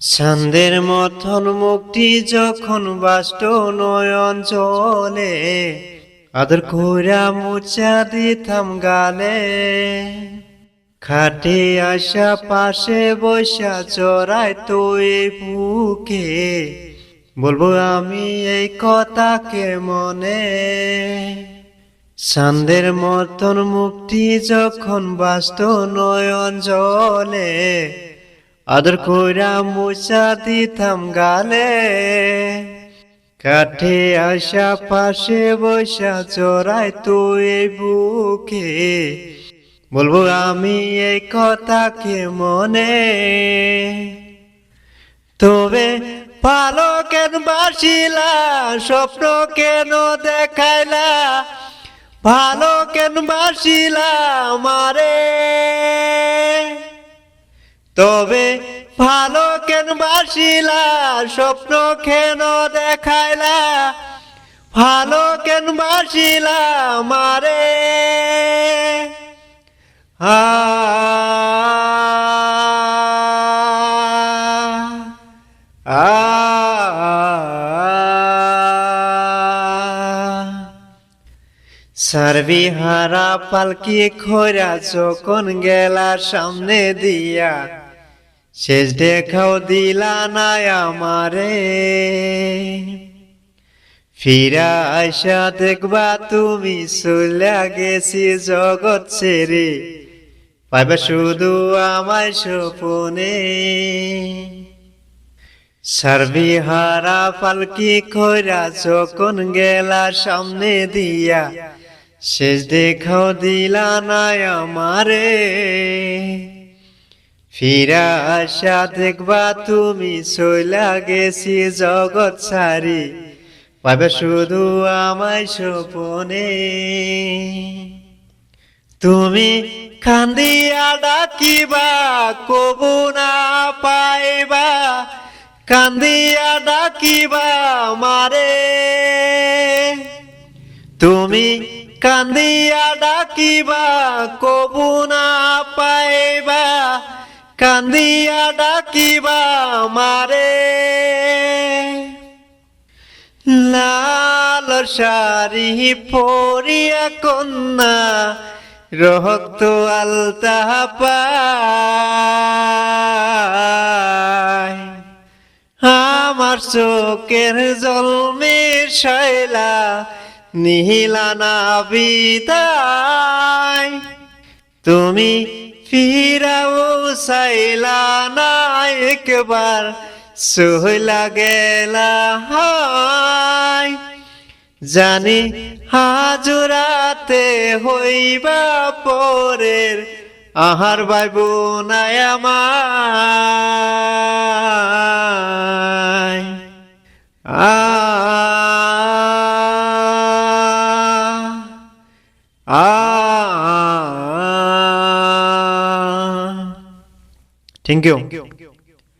সন্দের মতন মুক্তি যখন বাষ্ট নয়ন চলে, আদর কইরা মুচা দিতাম গালে। খাটে আসা পাশে বসা চড়াই তুই বুকে, বলব আমি এই কথাকে মনে। সান্দের মতন মুক্তি যখন বাস্ত নয়ন জলে, আদর কইরা মুচা দিতাম গালে। কাঠে আসা পাশে বসা চড়াই তুই বুকে, বলব আমি এই কথাকে মনে। তবে ভালো কেন বাসিলা, স্বপ্ন কেন দেখাইলা? ভালো কেন বাসিলা মারে তবে ভালো কেন বাসিলা, স্বপ্ন কেন দেখাইলা? ভালো কেন বাসিলা মারে আ সার্বিহারা পালকি খোরা যখন গেলা সামনে দিয়া, শেষ দেখাও দিলা নাই আমারে। ফিরা আশা দেখবা তুমি চলে গেছি জগৎ ছেড়ে, পাইবা শুধু আমায় স্বপনে। সার্বিহারা পালকি খোরা যখন গেলা সামনে দিয়া শেষ দেখাও দিলা না আমারে। ফিরা আশা দেখবা তুমি চইলা গেছি জগৎ ছাড়ি। পাবে শুধু আমায় স্বপনে। তুমি কান্দিয়া ডাকিবা, কবু না পাইবা। কান্দিয়া ডাকিবা মারে। তুমি কান্দিয়া ডাকিবা, কবু না পাইবা। কান্দিয়া ডাকিবা, মারে। লাল শাড়ি পরিয়া কন্যা রক্ত আলতা পায়। আমার চোখের জলমের শৈলা নিহিলা না বিদায় তুমি ফিরাও চাইলা না একবার সহলা গেলা হায়। জানি হাজুরাতে হইবা পরের আহার বাইবু নাই আমায়। আ 아, 아, 아. 땡큐.